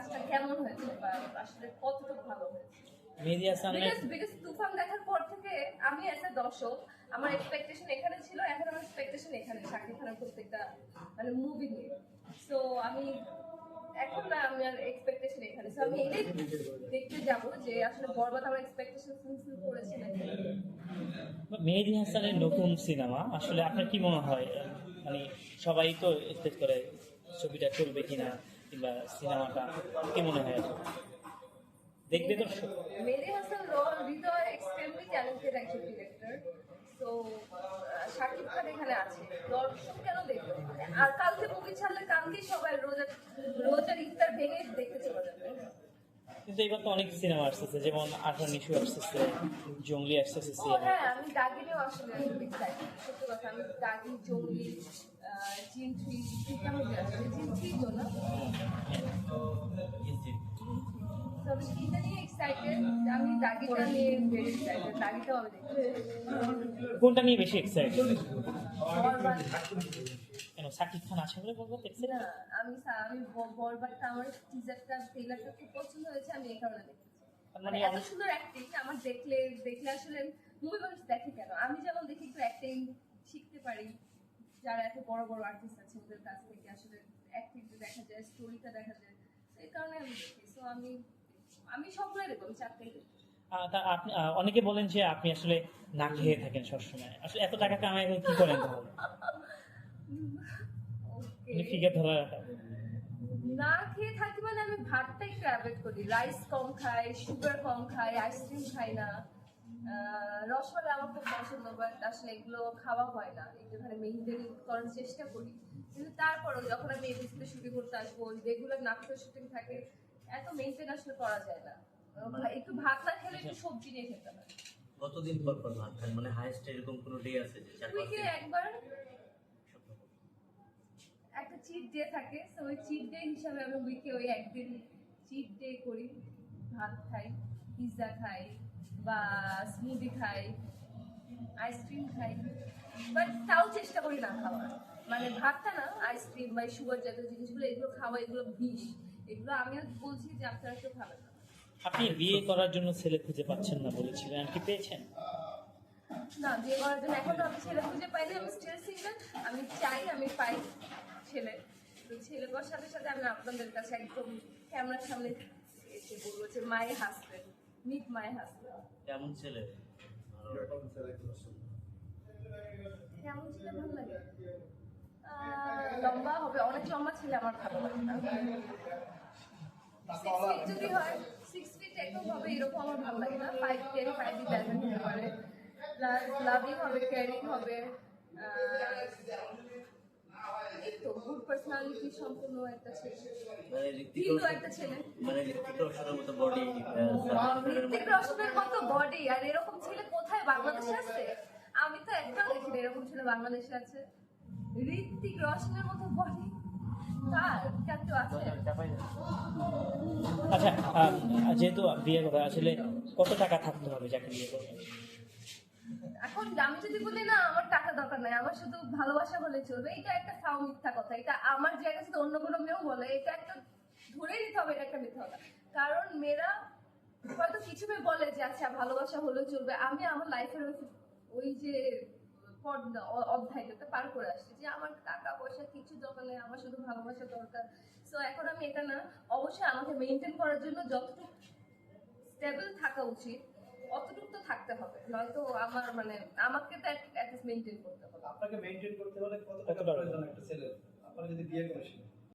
কাজটা কেমন হয়েছে বা আসলে কতটুকু ভালো হয়েছে? মেহেদি হাসানের বিকজ বিকজ তুফান দেখার পর থেকে আমি এজ এ দর্শক আমার এক্সপেকটেশন এখানে ছিল এখন আমার এক্সপেকটেশন এখানে শাকিব খানের প্রত্যেকটা মানে মুভি নিয়ে। সো আমি এখন না আমি এক্সপেকটেশন এখানে। সো আমি এটাই দেখতে যাব যে আসলে বরবাদ আমার এক্সপেকটেশন ফুলফিল করেছে নাকি। মেহেদি হাসানের নতুন সিনেমা আসলে আপনার কি মনে হয়? মানে সবাই তো এক্সপেক্ট করে ছবিটা চলবে কিনা? কিংবা সিনেমাটা কি মনে হয়? দেখবে দর্শক? মেরে হাসান রহমান হৃদয় এক্সট্রিমলি ট্যালেন্টেড একজন ডিরেক্টর তো শাকিব খান এখানে আছে। দর্শক কেন দেখবে? আর কালকে মুভি ছাড়লে কালকেই সবাই রোজা রোজার ইফতার ভেঙে দেখতে চলে যাবে। কিন্তু এবার তো অনেক সিনেমা আসতেছে যেমন আঠার নিশু আসতেছে জঙ্গলি আসতেছে হ্যাঁ আমি দাগিনেও আসলে সত্যি কথা আমি দাগি জঙ্গলি জিন থ্রি তিনটা মুভি আসলে জিন থ্রি তো না আমি তিনটা নিয়ে এক্সাইটেড আমি দাগিটা নিয়ে ভেরি এক্সাইটেড দাগিটাও আমি দেখতে কোনটা নিয়ে বেশি এক্সাইটেড সাকিব খান আছে বলে বলব দেখছে। না আমি আমি ব- বরবাদটা আমার টিজারটা ট্রেলারটা খুব পছন্দ হয়েছে আমি এই কারণে দেখেছি। মানে মানে এত সুন্দর অ্যাক্টিং আমার দেখলে দেখলে আসলে মুভি মানুষ দেখে কেন? আমি যেমন দেখি একটু অ্যাক্টিং শিখতে পারি যারা এত বড় বড় আর্টিস্ট আছে ওদের কাছ থেকে আসলে অ্যাক্টিংটা দেখা যায় স্টোরিটা দেখা যায় এই কারণে আমি দেখি। সো আমি আমি সবগুলোই দেখব আমি চারটেই দেখি। তা আপনি অনেকে বলেন যে আপনি আসলে না খেয়ে থাকেন সবসময়। আসলে এত টাকা কামাই কি করেন তাহলে? ওকে ফিগার ধরা না খেয়ে থাকি মানে আমি ভাতটা একটু অ্যাভয়েড করি। রাইস কম খাই সুগার কম খাই আইসক্রিম খাই না। রসমালাই আমার খুব পছন্দ বাট আসলে এগুলো খাওয়া হয় না। একটু মানে মেনটেন করার চেষ্টা করি। কিন্তু তারপরেও যখন আমি এবিসিতে শুটিং করতে আসব রেগুলার নাটকের শুটিং থাকে এত মেনটেন আসলে করা যায় না। একটু ভাত না খেলে একটু সবজি নিয়ে খেতে হয়। কতদিন পর পর ভাত খান? মানে হাইস্ট এরকম কোনো ডে আছে যে চার উইকে একবার চিট ডে থাকে তো ওই চিট ডে হিসাবে আমি উইকে ওই একদিন চিট ডে করি। ভাত খাই পিৎজা খাই বা স্মুদি খাই আইসক্রিম খাই। বাট তাও চেষ্টা করি না খাওয়ার। মানে ভাতটা না আইসক্রিম বা সুগার জাতীয় জিনিসগুলো এগুলো খাওয়া এগুলো বিষ। এগুলো আমিও বলছি যে আপনারা কেউ খাবেন না। আপনি বিয়ে করার জন্য ছেলে খুঁজে পাচ্ছেন না বলেছিলেন কি পেয়েছেন? না বিয়ে করার জন্য এখনও আমি ছেলে খুঁজে পাইনি আমি স্টিল সিঙ্গেল আমি চাই আমি পাই। ছেলে। তো ছেলে পাওয়ার সাথে সাথে আমি আপনাদের কাছে একদম ক্যামেরার সামনে এসে বলব যে my husband meet my husband কেমন ছেলে? কেমন ছেলে ভালো লাগে? লম্বা হবে অনেক লম্বা ছেলে আমার ভালো লাগে। না সিক্স ফিট যদি হয় সিক্স ফিট একদম হবে এরকম আমার ভালো লাগে না। ফাইভ টেন ফাইভ ইলেভেন হতে পারে লাভিং হবে কেয়ারিং হবে। পার্সোনালিটি সম্পূর্ণ একটা ছেলে। মানে ঋত্বিক একটা ছেলে। মানে মতো বডি ঋত্বিক রোশনের মতো বডি আর এরকম ছেলে কোথায়? বাংলাদেশে আছে? আমি তো একটাও দেখিনি এরকম ছেলে বাংলাদেশে আছে। ঋত্বিক রোশনের মতো বডি কার কার আচ্ছা যেহেতু বিয়ে কথা আসলে কত টাকা থাকতে হবে যাকে বিয়ে করবেন এখন আমি যদি বলি, না, আমার টাকা দরকার নাই, আমার শুধু ভালোবাসা হলে চলবে। এটা একটা ফাও মিথ্যা কথা, এটা আমার জায়গায় যদি অন্য কোনো মেয়েও বলে, এটা একটা ধরে নিতে হবে, এটা একটা মিথ্যা কথা। কারণ মেয়েরা হয়তো কিছু মেয়ে বলে যে আচ্ছা ভালোবাসা হলেও চলবে। আমি আমার লাইফের ওই যে পর্দা অ- পার করে আসছি যে, আমার টাকা পয়সা কিছু দরকার নেই, আমার শুধু ভালোবাসা দরকার। সো এখন আমি এটা না, অবশ্যই আমাকে মেনটেন করার জন্য যতটুকু স্টেবল থাকা উচিত অতটুকু তো থাকতে হবে। নয়তো আমার মানে আমাকে তো অ্যাটলিস্ট মেনটেন করতে হবে। আপনাকে মেনটেন করতে হলে কত টাকা? প্রয়োজন একটা ছেলের? আপনারা যদি বিয়ে করেছেন